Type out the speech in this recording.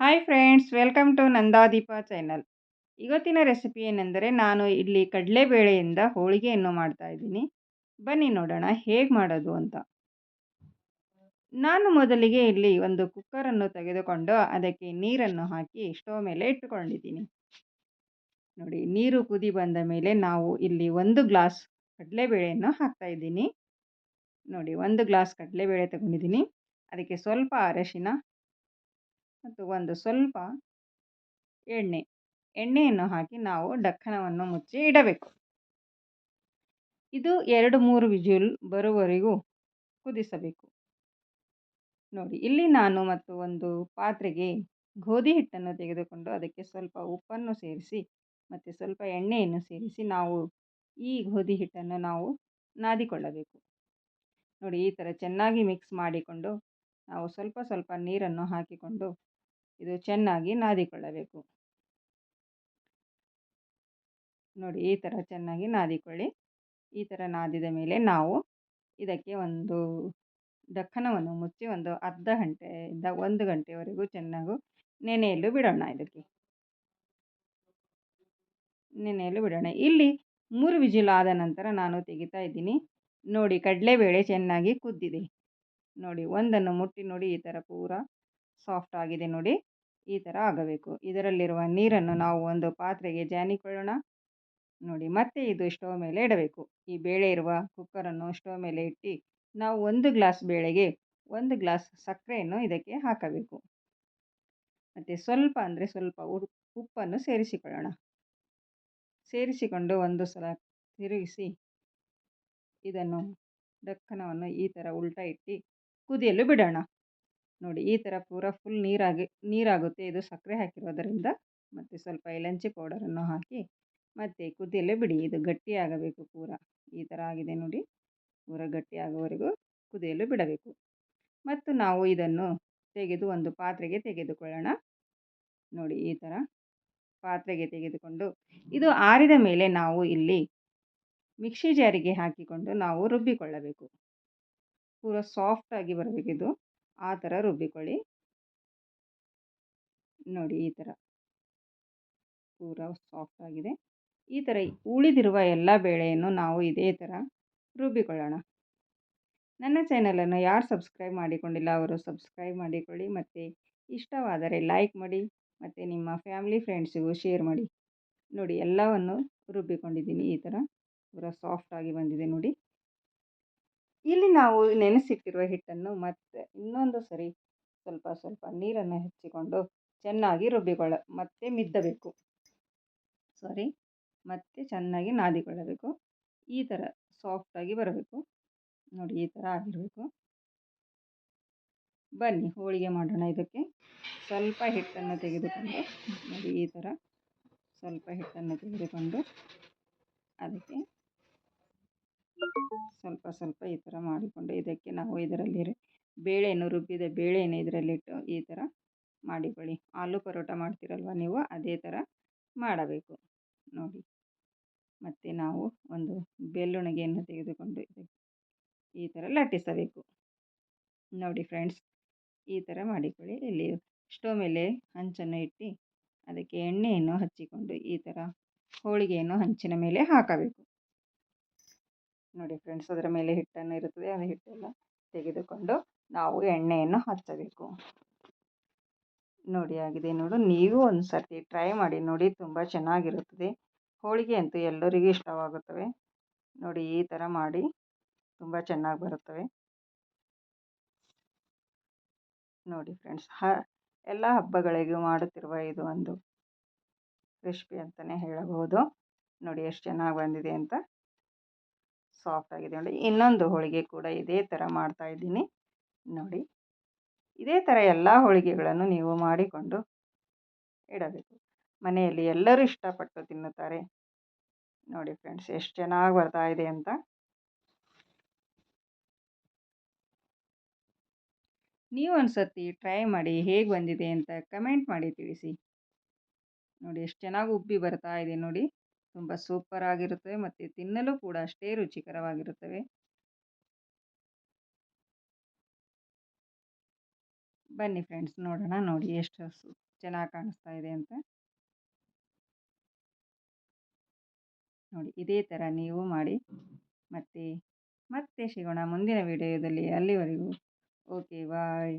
Hi friends welcome to Nandadeepa channel ಇವತ್ತಿನ recipe ಏನೆಂದರೆ ನಾನು ಇಲ್ಲಿ ಕಡಲೆಬೇಳೆಯಿಂದ ಹೋಳಿಗೆಯನ್ನು ಮಾಡ್ತಾ ಇದ್ದೀನಿ. ಬನ್ನಿ ನೋಡೋಣ ಹೇಗೆ ಮಾಡೋದು ಅಂತ. ನಾನು ಮೊದಲಿಗೆ ಇಲ್ಲಿ ಒಂದು ಕುಕ್ಕರನ್ನು ತೆಗೆದುಕೊಂಡು ಅದಕ್ಕೆ ನೀರನ್ನು ಹಾಕಿ ಸ್ಟವ್ ಮೇಲೆ ಇಟ್ಟುಕೊಂಡಿದ್ದೀನಿ. ನೋಡಿ, ನೀರು ಕುದಿ ಬಂದ ಮೇಲೆ ನಾವು ಇಲ್ಲಿ ಒಂದು ಗ್ಲಾಸ್ ಕಡಲೆಬೇಳೆಯನ್ನು ಹಾಕ್ತಾ ಇದ್ದೀನಿ. ನೋಡಿ, ಒಂದು ಗ್ಲಾಸ್ ಕಡಲೆಬೇಳೆ ತಗೊಂಡಿದ್ದೀನಿ. ಅದಕ್ಕೆ ಸ್ವಲ್ಪ ಅರಶಿನ ಮತ್ತು ಒಂದು ಸ್ವಲ್ಪ ಎಣ್ಣೆ. ಎಣ್ಣೆಯನ್ನು ಹಾಕಿ ನಾವು ಡಕ್ಕನವನ್ನು ಮುಚ್ಚಿ ಇಡಬೇಕು. ಇದು ಎರಡು ಮೂರು ವಿಜುಲ್ ಬರುವವರೆಗೂ ಕುದಿಸಬೇಕು. ನೋಡಿ, ಇಲ್ಲಿ ನಾನು ಮತ್ತು ಒಂದು ಪಾತ್ರೆಗೆ ಗೋಧಿ ಹಿಟ್ಟನ್ನು ತೆಗೆದುಕೊಂಡು ಅದಕ್ಕೆ ಸ್ವಲ್ಪ ಉಪ್ಪನ್ನು ಸೇರಿಸಿ ಮತ್ತು ಸ್ವಲ್ಪ ಎಣ್ಣೆಯನ್ನು ಸೇರಿಸಿ ನಾವು ಈ ಗೋಧಿ ಹಿಟ್ಟನ್ನು ನಾವು ನಾದಿಕೊಳ್ಳಬೇಕು. ನೋಡಿ, ಈ ಥರ ಚೆನ್ನಾಗಿ ಮಿಕ್ಸ್ ಮಾಡಿಕೊಂಡು ನಾವು ಸ್ವಲ್ಪ ಸ್ವಲ್ಪ ನೀರನ್ನು ಹಾಕಿಕೊಂಡು ಇದು ಚೆನ್ನಾಗಿ ನಾದಿಕೊಳ್ಳಬೇಕು. ನೋಡಿ, ಈ ಥರ ಚೆನ್ನಾಗಿ ನಾದಿಕೊಳ್ಳಿ. ಈ ಥರ ನಾದಿದ ಮೇಲೆ ನಾವು ಇದಕ್ಕೆ ಒಂದು ದಕ್ಕನವನ್ನು ಮುಚ್ಚಿ ಒಂದು ಅರ್ಧ ಗಂಟೆಯಿಂದ ಒಂದು ಗಂಟೆವರೆಗೂ ಚೆನ್ನಾಗಿ ನೆನೆಯಲು ಬಿಡೋಣ ಇದಕ್ಕೆ. ನೆನೆಯಲು ಬಿಡೋಣ. ಇಲ್ಲಿ ಮೂರು ವಿಜಿಲ್ ಆದ ನಂತರ ನಾನು ತೆಗಿತಾ ಇದ್ದೀನಿ. ನೋಡಿ, ಕಡಲೆಬೇಳೆ ಚೆನ್ನಾಗಿ ಕುದ್ದಿದೆ. ನೋಡಿ, ಒಂದನ್ನು ಮುಟ್ಟಿ ನೋಡಿ, ಈ ಥರ ಪೂರ ಸಾಫ್ಟ್ ಆಗಿದೆ ನೋಡಿ ಈ ಥರ ಆಗಬೇಕು. ಇದರಲ್ಲಿರುವ ನೀರನ್ನು ನಾವು ಒಂದು ಪಾತ್ರೆಗೆ ಜಾನಿಕೊಳ್ಳೋಣ ನೋಡಿ ಮತ್ತೆ ಇದು ಸ್ಟವ್ ಮೇಲೆ ಇಡಬೇಕು. ಈ ಬೇಳೆ ಇರುವ ಕುಕ್ಕರನ್ನು ಸ್ಟವ್ ಮೇಲೆ ಇಟ್ಟು ನಾವು ಒಂದು ಗ್ಲಾಸ್ ಬೇಳೆಗೆ ಒಂದು ಗ್ಲಾಸ್ ಸಕ್ಕರೆಯನ್ನು ಇದಕ್ಕೆ ಹಾಕಬೇಕು. ಮತ್ತು ಸ್ವಲ್ಪ ಅಂದರೆ ಸ್ವಲ್ಪ ಉಪ್ಪನ್ನು ಸೇರಿಸಿಕೊಳ್ಳೋಣ. ಸೇರಿಸಿಕೊಂಡು ಒಂದು ಸಲ ತಿರುಗಿಸಿ ಇದನ್ನು ದಕ್ಕನವನ್ನು ಈ ಥರ ಉಲ್ಟಾ ಇಟ್ಟು ಕುದಿಯಲು ಬಿಡೋಣ. ನೋಡಿ ಈ ಥರ ಪೂರ ಫುಲ್ ನೀರಾಗಿ, ನೀರಾಗುತ್ತೆ. ಇದು ಸಕ್ಕರೆ ಹಾಕಿರೋದರಿಂದ ಮತ್ತು ಸ್ವಲ್ಪ ಇಲಂಚಿ ಪೌಡರನ್ನು ಹಾಕಿ ಮತ್ತು ಕುದಿಯಲ್ಲೇ ಬಿಡಿ. ಇದು ಗಟ್ಟಿಯಾಗಬೇಕು ಪೂರ. ಈ ಥರ ಆಗಿದೆ ನೋಡಿ. ಪೂರ ಗಟ್ಟಿಯಾಗುವವರೆಗೂ ಕುದಿಯಲು ಬಿಡಬೇಕು. ಮತ್ತು ನಾವು ಇದನ್ನು ತೆಗೆದು ಒಂದು ಪಾತ್ರೆಗೆ ತೆಗೆದುಕೊಳ್ಳೋಣ. ನೋಡಿ ಈ ಥರ ಪಾತ್ರೆಗೆ ತೆಗೆದುಕೊಂಡು ಇದು ಆರಿದ ಮೇಲೆ ನಾವು ಇಲ್ಲಿ ಮಿಕ್ಸಿ ಜಾರಿಗೆ ಹಾಕಿಕೊಂಡು ನಾವು ರುಬ್ಬಿಕೊಳ್ಳಬೇಕು. ಪೂರ ಸಾಫ್ಟಾಗಿ ಬರಬೇಕಿದು. ಆ ಥರ ರುಬ್ಬಿಕೊಳ್ಳಿ. ನೋಡಿ ಈ ಥರ ಪೂರ ಸಾಫ್ಟ್ ಆಗಿದೆ. ಈ ಥರ ಉಳಿದಿರುವ ಎಲ್ಲ ಬೇಳೆಯನ್ನು ನಾವು ಇದೇ ಥರ ರುಬ್ಬಿಕೊಳ್ಳೋಣ. ನನ್ನ ಚಾನಲನ್ನು ಯಾರು ಸಬ್ಸ್ಕ್ರೈಬ್ ಮಾಡಿಕೊಂಡಿಲ್ಲ ಅವರು ಸಬ್ಸ್ಕ್ರೈಬ್ ಮಾಡಿಕೊಳ್ಳಿ ಮತ್ತು ಇಷ್ಟವಾದರೆ ಲೈಕ್ ಮಾಡಿ ಮತ್ತು ನಿಮ್ಮ ಫ್ಯಾಮಿಲಿ ಫ್ರೆಂಡ್ಸಿಗೂ ಶೇರ್ ಮಾಡಿ. ನೋಡಿ ಎಲ್ಲವನ್ನು ರುಬ್ಬಿಕೊಂಡಿದ್ದೀನಿ ಈ ಥರ ಪೂರ ಸಾಫ್ಟಾಗಿ ಬಂದಿದೆ ನೋಡಿ. ಇಲ್ಲಿ ನಾವು ನೆನೆಸಿಟ್ಟಿರುವ ಹಿಟ್ಟನ್ನು ಮತ್ತೆ ಇನ್ನೊಂದು ಸರಿ ಸ್ವಲ್ಪ ಸ್ವಲ್ಪ ನೀರನ್ನು ಹೆಚ್ಚಿಕೊಂಡು ಚೆನ್ನಾಗಿ ರುಬ್ಬಿಕೊಳ್ಳ, ಮತ್ತೆ ಮಿದ್ದಬೇಕು. ಸಾರಿ ಮತ್ತೆ ಚೆನ್ನಾಗಿ ನಾದಿಕೊಳ್ಳಬೇಕು. ಈ ಥರ ಸಾಫ್ಟಾಗಿ ಬರಬೇಕು. ನೋಡಿ, ಈ ಥರ ಆಗಿರಬೇಕು. ಬನ್ನಿ, ಹೋಳಿಗೆ ಮಾಡೋಣ ಇದಕ್ಕೆ. ಸ್ವಲ್ಪ ಹಿಟ್ಟನ್ನು ತೆಗೆದುಕೊಂಡು, ನೋಡಿ ಈ ಥರ ಸ್ವಲ್ಪ ಹಿಟ್ಟನ್ನು ತೆಗೆದುಕೊಂಡು ಅದಕ್ಕೆ ಸ್ವಲ್ಪ ಸ್ವಲ್ಪ ಈ ಥರ ಮಾಡಿಕೊಂಡು ಇದಕ್ಕೆ ನಾವು ಇದರಲ್ಲಿ ಬೇಳೆಯನ್ನು ರುಬ್ಬಿದ ಬೇಳೆಯನ್ನು ಇದರಲ್ಲಿಟ್ಟು ಈ ಥರ ಮಾಡಿಕೊಳ್ಳಿ. ಆಲೂ ಪರೋಟ ಮಾಡ್ತೀರಲ್ವ ನೀವು, ಅದೇ ಥರ ಮಾಡಬೇಕು. ನೋಡಿ. ಮತ್ತು ನಾವು ಒಂದು ಬೆಳ್ಳುಣಿಗೆಯನ್ನು ತೆಗೆದುಕೊಂಡು ಈ ಥರ ಲಟ್ಟಿಸಬೇಕು. ನೋಡಿ ಫ್ರೆಂಡ್ಸ್, ಈ ಥರ ಮಾಡಿಕೊಳ್ಳಿ. ಇಲ್ಲಿ ಸ್ಟವ್ ಮೇಲೆ ಹಂಚನ್ನು ಇಟ್ಟು ಅದಕ್ಕೆ ಎಣ್ಣೆಯನ್ನು ಹಚ್ಚಿಕೊಂಡು ಈ ಥರ ಹೋಳಿಗೆಯನ್ನು ಹಂಚಿನ ಮೇಲೆ ಹಾಕಬೇಕು. ನೋಡಿ ಫ್ರೆಂಡ್ಸ್ ಅದರ ಮೇಲೆ ಹಿಟ್ಟನ್ನು ಇರುತ್ತದೆ ಅದು ಹಿಟ್ಟೆಲ್ಲ ತೆಗೆದುಕೊಂಡು ನಾವು ಎಣ್ಣೆಯನ್ನು ಹಚ್ಚಬೇಕು. ನೋಡಿ ಆಗಿದೆ ನೋಡು, ನೀವು ಒಂದು ಸರ್ತಿ ಟ್ರೈ ಮಾಡಿ ನೋಡಿ ತುಂಬ ಚೆನ್ನಾಗಿರುತ್ತದೆ. ಹೋಳಿಗೆ ಅಂತೂ ಎಲ್ಲರಿಗೂ ಇಷ್ಟವಾಗುತ್ತವೆ. ನೋಡಿ ಈ ಥರ ಮಾಡಿ ತುಂಬ ಚೆನ್ನಾಗಿ ಬರುತ್ತವೆ. ನೋಡಿ ಫ್ರೆಂಡ್ಸ್ ಹ, ಎಲ್ಲ ಹಬ್ಬಗಳಿಗೂ ಮಾಡುತ್ತಿರುವ ಇದು ಒಂದು ರೆಸಿಪಿ ಅಂತಲೇ ಹೇಳಬಹುದು. ನೋಡಿ ಎಷ್ಟು ಚೆನ್ನಾಗಿ ಬಂದಿದೆ ಅಂತ. ಸಾಫ್ಟ್ ಆಗಿದೆ ನೋಡಿ. ಇನ್ನೊಂದು ಹೋಳಿಗೆ ಕೂಡ ಇದೇ ಥರ ಮಾಡ್ತಾ ಇದ್ದೀನಿ. ನೋಡಿ. ಇದೇ ಥರ ಎಲ್ಲ ಹೋಳಿಗೆಗಳನ್ನು ನೀವು ಮಾಡಿಕೊಂಡು ಇಡಬೇಕು. ಮನೆಯಲ್ಲಿ ಎಲ್ಲರೂ ಇಷ್ಟಪಟ್ಟು ತಿನ್ನುತ್ತಾರೆ. ನೋಡಿ ಫ್ರೆಂಡ್ಸ್, ಎಷ್ಟು ಚೆನ್ನಾಗಿ ಬರ್ತಾ ಇದೆ ಅಂತ. ನೀವು ಒಂದು ಸರ್ತಿ ಟ್ರೈ ಮಾಡಿ ಹೇಗೆ ಬಂದಿದೆ ಅಂತ ಕಮೆಂಟ್ ಮಾಡಿ ತಿಳಿಸಿ. ನೋಡಿ, ಎಷ್ಟು ಚೆನ್ನಾಗಿ ಉಬ್ಬಿ ಬರ್ತಾ ಇದೆ ನೋಡಿ. ತುಂಬ ಸೂಪರ್ ಆಗಿರುತ್ತವೆ ಮತ್ತು ತಿನ್ನಲು ಕೂಡ ಅಷ್ಟೇ ರುಚಿಕರವಾಗಿರುತ್ತವೆ. ಬನ್ನಿ ಫ್ರೆಂಡ್ಸ್ ನೋಡೋಣ ನೋಡಿ ಎಷ್ಟು ಚೆನ್ನಾಗಿ ಕಾಣಿಸ್ತಾ ಇದೆ ಅಂತ. ನೋಡಿ ಇದೇ ಥರ ನೀವು ಮಾಡಿ ಮತ್ತೆ ಮತ್ತೆ ಸಿಗೋಣ ಮುಂದಿನ ವಿಡಿಯೋದಲ್ಲಿ ಅಲ್ಲಿವರೆಗೂ. Okay bye